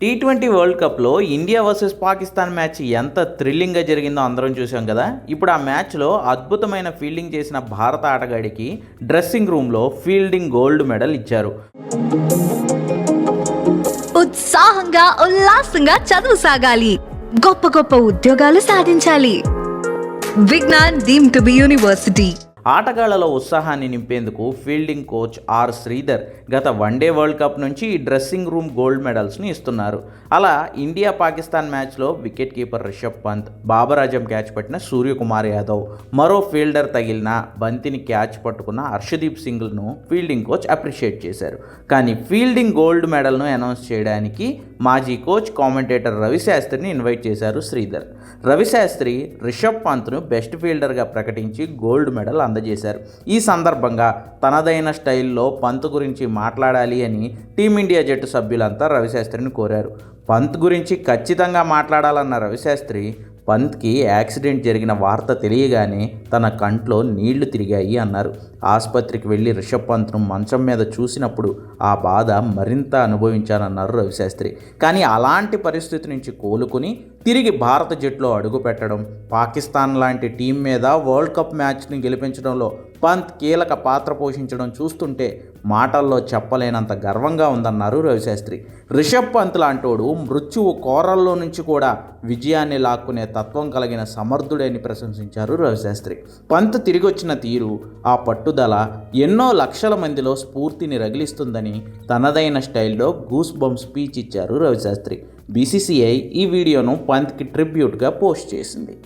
Tea twenty world కప్లో India versus Pakistan match ఎంత థ్రిల్లింగ్గా జరిగిందో అందరం చూసాం కదా? ఇప్పుడు ఆ మ్యాచ్లో అద్భుతమైన ఫీల్డింగ్ చేసిన భారత ఆటగాడికి డ్రెస్సింగ్ రూమ్లో ఫీల్డింగ్ గోల్డ్ మెడల్ ఇచ్చారు. ఉత్సాహంగా ఉల్లాసంగా చదువు సాగాలి. గొప్ప గొప్ప ఉద్యోగాలు సాధించాలి. Vignan deemed to be university ఆటగాళ్ళలో ఉత్సాహాన్ని నింపేందుకు ఫీల్డింగ్ కోచ్ ఆర్ శ్రీధర్ గత వన్డే వరల్డ్ కప్ నుంచి ఈ డ్రెస్సింగ్ రూమ్ గోల్డ్ మెడల్స్ని ఇస్తున్నారు. అలా ఇండియా పాకిస్తాన్ మ్యాచ్లో wicket keeper Rishabh Pant Babar Azam catch పట్టిన సూర్యకుమార్ యాదవ్ మరో ఫీల్డర్ తగిలిన బంతిని క్యాచ్ పట్టుకున్న హర్షదీప్ సింగ్ను ఫీల్డింగ్ కోచ్ అప్రిషియేట్ చేశారు. కానీ ఫీల్డింగ్ గోల్డ్ మెడల్ను అనౌన్స్ చేయడానికి మాజీ కోచ్ కామెంటేటర్ రవిశాస్త్రిని ఇన్వైట్ చేశారు శ్రీధర్. రవిశాస్త్రి రిషబ్ పంత్ను బెస్ట్ ఫీల్డర్గా ప్రకటించి గోల్డ్ మెడల్ అందజేశారు. ఈ సందర్భంగా తనదైన స్టైల్లో పంత్ గురించి మాట్లాడాలి అని టీమిండియా జట్టు సభ్యులంతా రవిశాస్త్రిని కోరారు. పంత్ గురించి ఖచ్చితంగా మాట్లాడాలన్న రవిశాస్త్రి పంత్కి యాక్సిడెంట్ జరిగిన వార్త తెలియగానే తన కంట్లో నీళ్ళు తిరిగాయి అన్నారు. ఆసుపత్రికి వెళ్ళి రిషబ్ పంత్ను మంచం మీద చూసినప్పుడు ఆ బాధ మరింత అనుభవించానన్నారు రవిశాస్త్రి. కానీ అలాంటి పరిస్థితి నుంచి కోలుకుని తిరిగి భారత జట్టులో అడుగుపెట్టడం పాకిస్తాన్ లాంటి టీం మీద వరల్డ్ కప్ మ్యాచ్ని గెలిపించడంలో పంత్ కీలక పాత్ర పోషించడం చూస్తుంటే మాటల్లో చెప్పలేనంత గర్వంగా ఉందన్నారు రవిశాస్త్రి. రిషబ్ పంత్ లాంటోడు మృత్యువు కోరల్లో నుంచి కూడా విజయాన్ని లాక్కునే తత్వం కలిగిన సమర్థుడని ప్రశంసించారు రవిశాస్త్రి. పంత్ తిరిగి వచ్చిన తీరు ఆ పట్టుదల ఎన్నో లక్షల మందిలో స్ఫూర్తిని రగిలిస్తుందని తనదైన స్టైల్లో గూస్ బంప్ స్పీచ్ ఇచ్చారు రవిశాస్త్రి. బీసీసీఐ ఈ వీడియోను పంత్కి ట్రిబ్యూట్గా పోస్ట్ చేసింది